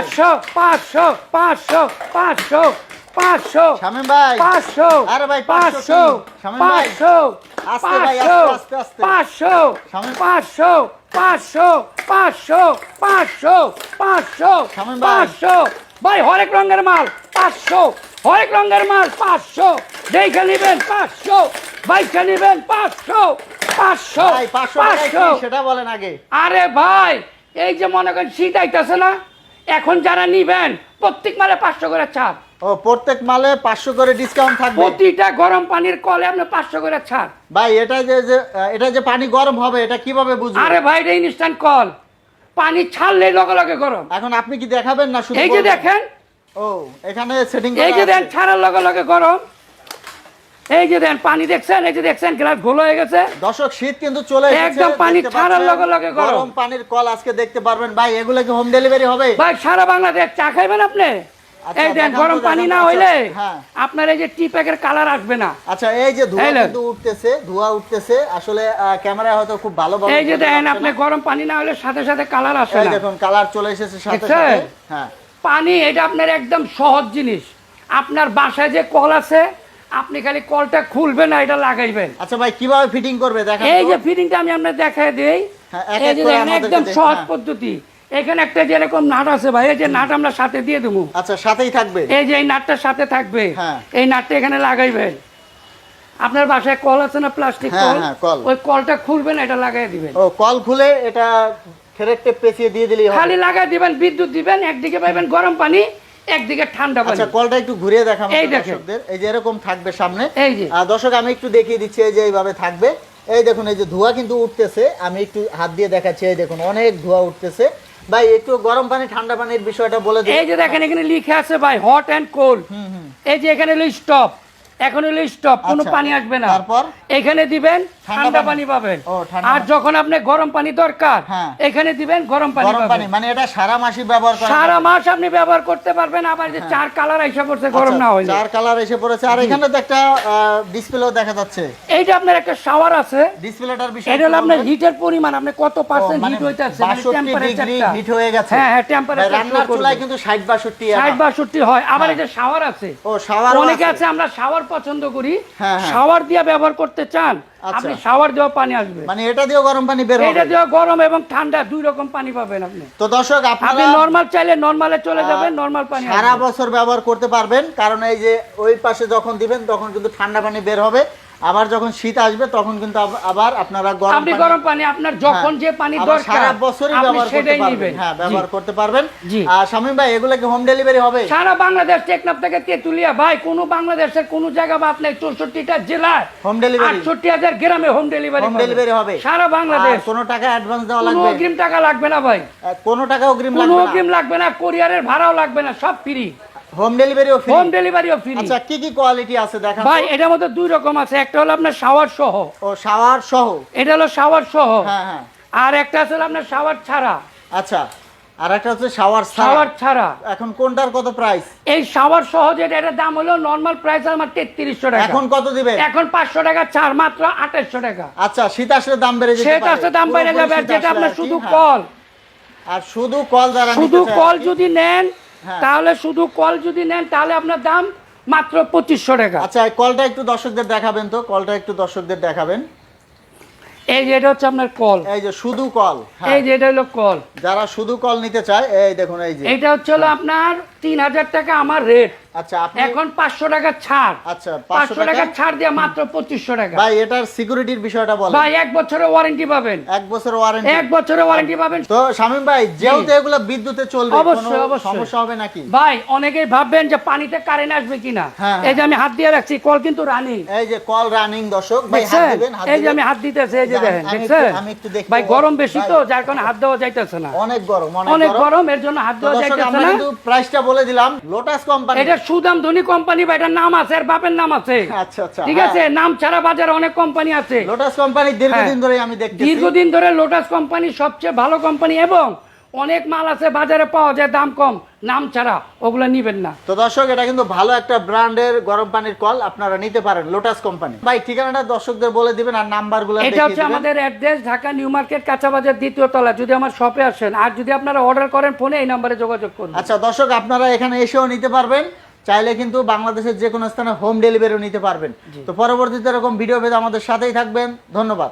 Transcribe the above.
পাঁচশো পাঁচশো পাঁচশো পাঁচশো পাঁচশো শামীম ভাই পাঁচশো আরে ভাই, পাঁচশো পাঁচশো। পাঁচশো পাঁচশো। পাঁচশো পাঁচশো পাঁচশো পাঁচশো পাঁচশো পাঁচশো ভাই। হরেক রঙের মাল পাঁচশো। হরেক রঙের মাল পাঁচশো। দেখে নিবেন পাঁচশো। বাইকে নিবেন পাঁচশো। পাঁচশো পাঁচশো সেটা বলেন আগে। আরে ভাই এই যে মনে করেন শীত আইতেছে না? এখন যারা নিবেন প্রত্যেক মালে পাঁচশো করে ছাড়। ও প্রত্যেক মালে পাঁচশো করে ডিসকাউন্ট থাকবে? প্রতিটা গরম পানির কলে আপনি পাঁচশো করে ছাড়। ভাই এটা যে যে এটা যে পানি গরম হবে এটা কীভাবে বুঝব আরে ভাই এটা ইনস্ট্যান্ট কল পানি ছাড়লে লগে লগে গরম। এখন আপনি কি দেখাবেন না শুধু এই যে বলবেন? দেখেন। ও এখানে সেটিং এই যে দেন ছাড়ার লগে লগে গরম। এই যে দেন পানি দেখছেন? এই যে দেখছেন গ্লাস গোল হয়ে গেছে। দর্শক শীত কিন্তু চলে এসেছে। একদম পানি ছাড়ার লগে লগে গরম। পানির কল আজকে দেখতে পারবেন। ভাই এগুলো কি হোম ডেলিভারি হবে? ভাই সারা বাংলাদেশ চা খাইবেন আপনি? আচ্ছা, এই দেন গরম পানি না হইলে আচ্ছা, হ্যাঁ। আপনার এই যে টি প্যাকের কালার আসবে না। আচ্ছা এই যে ধোঁয়া কিন্তু উঠতেছে ধোঁয়া উঠতেছে। আসলে আহ, ক্যামেরায় হয়তো খুব ভালো এই যে দেখেন আপনি গরম পানি না হলে সাথে সাথে কালার আসে না। দেখুন কালার চলে এসেছে সাথে সাথে। হ্যাঁ। পানি এটা আপনার একদম সহজ জিনিস। আপনার বাসায় যে কল আছে আপনি খালি কলটা খুলবেন না এটা লাগাইবেন। আচ্ছা ভাই কীভাবে ফিটিং করবে? দেখান এই যে ফিটিংটা আমি আপনার দেখাই দেই। হ্যাঁ, এই যে একদম সহজ হ্যাঁ। পদ্ধতি। এখানে একটা যেরকম নাট আছে ভাই এই যে নাট আমরা সাথে দিয়ে দেবো। আচ্ছা সাথেই থাকবে? এই যে এই নাটটার সাথে থাকবে হ্যাঁ। এই নাটটা এখানে লাগাইবেন। আপনার বাসায় কল আছে না প্লাস্টিক কল? হ্যাঁ, কল। ওই কলটা খুলবেন এটা লাগাই দিবেন। ও কল খুলে এটা ফেরেক টেপ পেঁচিয়ে দিয়ে দিলেই হবে। খালি লাগাই দিবেন বিদ্যুৎ দিবেন একদিকে পাইবেন গরম পানি একদিকে ঠান্ডা পানি আচ্ছা কলটা একটু ঘুরিয়ে দেখাবো এই দেখেন। এই যে এরকম থাকবে সামনে। এই যে। দর্শক আমি একটু দেখিয়ে দিচ্ছি এই যে এইভাবে থাকবে। এই দেখুন এই যে ধোঁয়া কিন্তু উঠতেছে। আমি একটু হাত দিয়ে দেখাচ্ছি এই দেখুন অনেক ধোঁয়া উঠতেছে। ভাই একটু গরম পানি ঠান্ডা পানির বিষয়টা বলে দিন। এই যে দেখেন এখানে লিখে আছে ভাই হট অ্যান্ড কোল্ড। এই যে এখানে হলো স্টপ এখন হলো স্টপ কোনো আচ্ছা, পানি আসবে না। তারপর? এখানে দিবেন ঠান্ডা পানি। পাবেন। আর যখন আপনি গরম পানি দরকার হ্যাঁ। এখানে দিবেন গরম পানি পাবেন। মানে এটা সারা মাসই ব্যবহার করা সারা মাস আপনি ব্যবহার করতে পারবেন আবার যে চার কালার আইসা পড়ছে গরম আচ্ছা, না হইলে। চার কালার এসে পড়েছে। আর এখানে তো একটা ডিসপ্লেও দেখা যাচ্ছে। এইটা আপনার একটা শাওয়ার আছে। ডিসপ্লেটার বিষয় এটা হলো আপনার হিটের পরিমাণ আপনি কত পার্সেন্ট মানে হিট হইতাছে মানে 62 ডিগ্রি টেম্পারেচারটা হিট হয়ে গেছে। হ্যাঁ হ্যাঁ টেম্পারেচার রান্নার চুলায় কিন্তু 60 62 ষাট বাষট্টি হয়। আবার হ্যাঁ। যে শাওয়ার আছে ও শাওয়ার অনেকে আছে। আমরা শাওয়ার পছন্দ করি। হ্যাঁ, হ্যাঁ। শাওয়ার দিয়ে ব্যবহার করতে চান। আপনি শাওয়ার দেওয়া পানি আসবে। মানে এটা দিয়েও গরম পানি বের হবে। এটা দিয়ে গরম এবং ঠান্ডা দুই রকম পানি পাবেন আপনি। তো দর্শক আপনি নরমাল চাইলে নরমালে চলে যাবেন নরমাল পানি সারা বছর ব্যবহার করতে পারবেন কারণ এই যে ওই পাশে যখন দিবেন তখন কিন্তু ঠান্ডা পানি বের হবে। আবার যখন শীত আসবে তখন কিন্তু আবার আপনারা গরম আপনি গরম পানি আপনার যখন হ্যাঁ, যে পানি দরকার সারা বছরই ব্যবহার করতে পারবেন। হ্যাঁ ব্যবহার করতে পারবেন। আর শামীম ভাই এগুলো কি হোম ডেলিভারি হবে? সারা বাংলাদেশ টেকনাফ থেকে তেতুলিয়া ভাই কোন বাংলাদেশের কোন জায়গা বা আপনার চৌষট্টিটা জেলায় হোম ডেলিভারি আটষট্টি হাজার গ্রামে হোম ডেলিভারি হোম ডেলিভারি হবে। সারা বাংলাদেশ। কোনো টাকা অ্যাডভান্স দেওয়া কোনো লাগবে? অগ্রিম টাকা লাগবে না ভাই। কোনো টাকা অগ্রিম লাগবে না। অগ্রিম লাগবে না কোরিয়ারের ভাড়াও লাগবে না সব ফ্রি হোম ডেলিভারিও ফ্রি হোম ডেলিভারিও ফ্রি আচ্ছা কি কি কোয়ালিটি আছে দেখা ভাই এটার মধ্যে দুই রকম আছে। একটা হলো আপনার শাওয়ার সহ। ও শাওয়ার সহ? এটা হলো শাওয়ার সহ। হ্যাঁ হ্যাঁ। আর একটা আছে আপনার শাওয়ার ছাড়া। আচ্ছা আর একটা হচ্ছে শাওয়ার শাওয়ার ছাড়া। এখন কোনটার কত প্রাইস এই শাওয়ার সহ যেটা এটার দাম হলো নর্মাল প্রাইস আমার তেত্রিশশো টাকা। এখন কত দিবেন? এখন পাঁচশো টাকা ছাড় মাত্র আঠাশশো টাকা। আচ্ছা শীত আসলে দাম বেড়ে সেটা পারে। আছে দাম বেড়ে যাবে আর যেটা আপনার শুধু হ্যাঁ। কল। আর শুধু কল যারা শুধু কল যদি নেন। তাহলে শুধু কল যদি নেন তাহলে আপনার দাম মাত্র পঁচিশশো টাকা। আচ্ছা কলটা একটু দর্শকদের দেখাবেন তো কলটা একটু দর্শকদের দেখাবেন। এই যে এটা হচ্ছে আপনার কল। এই যে শুধু কল হ্যাঁ, এই যে এটা হলো কল। যারা শুধু কল নিতে চায় এই দেখুন এই যে। এটা হচ্ছে হলো আপনার তিন হাজার টাকা আমার রেট আচ্ছা আপনি এখন পাঁচশো টাকা ছাড়। আচ্ছা পাঁচশো 500 টাকা ছাড় দিয়ে মাত্র পঁচিশশো টাকা। ভাই এটার সিকিউরিটির বিষয়টা বলেন। ভাই এক বছরের ওয়ারেন্টি পাবেন। এক বছর ওয়ারেন্টি এক বছরের ওয়ারেন্টি পাবেন। তো শামীম ভাই যেহেতু এগুলো বিদ্যুতে চলবে অবশ্যই, অবশ্যই। সমস্যা হবে নাকি? ভাই অনেকেই ভাববেন যে পানিতে কারেন্ট আসবে কিনা। হ্যাঁ, এই যে আমি হাত দিয়ে রাখছি কল কিন্তু রানিং এই যে কল রানিং দর্শক ভাই হাত দিবেন হাত এই যে আমি হাত দিতেছি এই যে দেখেন দেখছেন? আমি একটু দেখতে ভাই গরম বেশি তো যার কারণে হাত দেওয়া যাইতেছে না। অনেক গরম অনেক গরম। এর জন্য হাত দেওয়া যাইতেছে আমরা না। কিন্তু প্রাইসটা বলে দিলাম লোটাস কোম্পানি এটা সুদাম ধনী কোম্পানি বা এটার নাম আছে এর বাপের নাম আছে। আচ্ছা আচ্ছা। ঠিক আছে? নাম ছাড়া বাজারে অনেক কোম্পানি আছে। লোটাস কোম্পানি দীর্ঘদিন হ্যাঁ। ধরে আমি দেখতেছি। দীর্ঘদিন ধরে লোটাস কোম্পানি সবচেয়ে ভালো কোম্পানি এবং অনেক মাল আছে বাজারে পাওয়া যায় দাম কম। নাম ছাড়া ওগুলো নিবেন না। তো দর্শক এটা কিন্তু ভালো একটা ব্র্যান্ডের গরম পানির কল আপনারা নিতে পারেন লোটাস কোম্পানি। ভাই ঠিকানাটা দর্শকদের বলে দিবেন আর নাম্বারগুলো এটা হচ্ছে আমাদের অ্যাড্রেস ঢাকা নিউ মার্কেট কাঁচা বাজার দ্বিতীয় তলা। যদি আমার শপে আসেন আর যদি আপনারা অর্ডার করেন ফোনে এই নাম্বারে যোগাযোগ করুন। আচ্ছা দর্শক আপনারা এখানে এসেও নিতে পারবেন। চাইলে কিন্তু বাংলাদেশের যে কোনো স্থানে হোম ডেলিভারিও নিতে পারবেন। তো পরবর্তীতে এরকম ভিডিও পেতে আমাদের সাথেই থাকবেন। ধন্যবাদ।